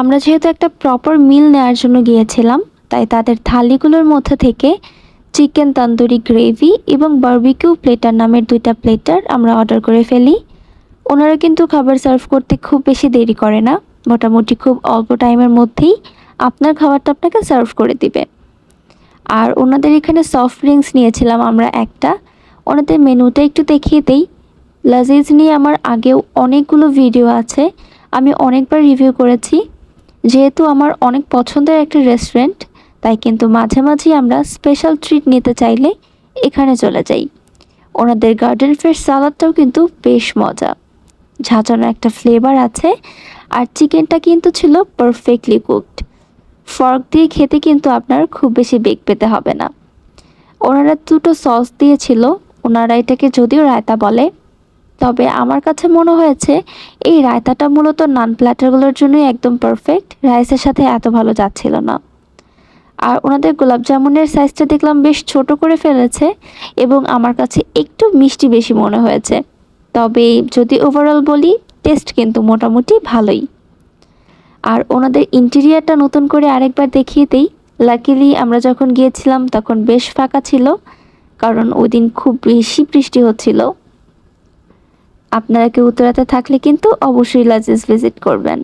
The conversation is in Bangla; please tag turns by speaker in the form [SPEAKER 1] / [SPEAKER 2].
[SPEAKER 1] আমরা যেহেতু একটা প্রপার মিল নেওয়ার জন্য গিয়েছিলাম, তাই তাদের থালিগুলোর মধ্যে থেকে চিকেন তন্দুরি গ্রেভি এবং বারবিকিউ প্লেটার নামের দুইটা প্লেটার আমরা অর্ডার করে ফেলি। ওনারা কিন্তু খাবার সার্ভ করতে খুব বেশি দেরি করে না, মোটামুটি খুব অল্প টাইমের মধ্যেই আপনার খাবারটা আপনাকে সার্ভ করে দিবে। আর ওনাদের এখানে সফট ড্রিঙ্কস নিয়েছিলাম আমরা একটা। ওনাদের মেনুটা একটু দেখিয়ে দেই। লাজিজ নিয়ে আমার আগেও অনেকগুলো ভিডিও আছে, আমি অনেকবার রিভিউ করেছি। যেহেতু আমার অনেক পছন্দের একটা রেস্টুরেন্ট তাই কিন্তু মাঝে মাঝে আমরা স্পেশাল ট্রিট নিতে চাইলে এখানে চলে যাই। ওনাদের গার্ডেন ফ্রেশ সালাদটাও কিন্তু বেশ মজা। ঝাঁঝানো একটা ফ্লেভার আছে, আর চিকেনটা কিন্তু ছিল পারফেক্টলি কুকড ফর্ক দিয়ে খেতে কিন্তু আপনার খুব বেশি বেগ পেতে হবে না। ওনারা দুটো সস দিয়েছিল, ওনারা এটাকে যদিও রায়তা বলে তবে আমার কাছে মনে হয়েছে, এই রায়তাটা মূলত নান প্ল্যাটারগুলোর জন্যই একদম পারফেক্ট রাইসের সাথে এত ভালো যাচ্ছিল না। আর ওনাদের গোলাপ জামুনের সাইজটা দেখলাম বেশ ছোট করে ফেলেছে এবং আমার কাছে একটু মিষ্টি বেশি মনে হয়েছে। তবে যদি ওভারঅল বলি টেস্ট কিন্তু মোটামুটি ভালোই। আর ওনাদের ইন্টেরিয়ারটা নতুন করে আরেকবার দেখিয়ে দিই। লাকিলি আমরা যখন গিয়েছিলাম, তখন বেশ ফাঁকা ছিল, কারণ ওই দিন খুব বেশি বৃষ্টি হচ্ছিল। আপনারা কেউ উত্তরাতে থাকলে কিন্তু অবশ্যই লাজিজ ভিজিট করবেন।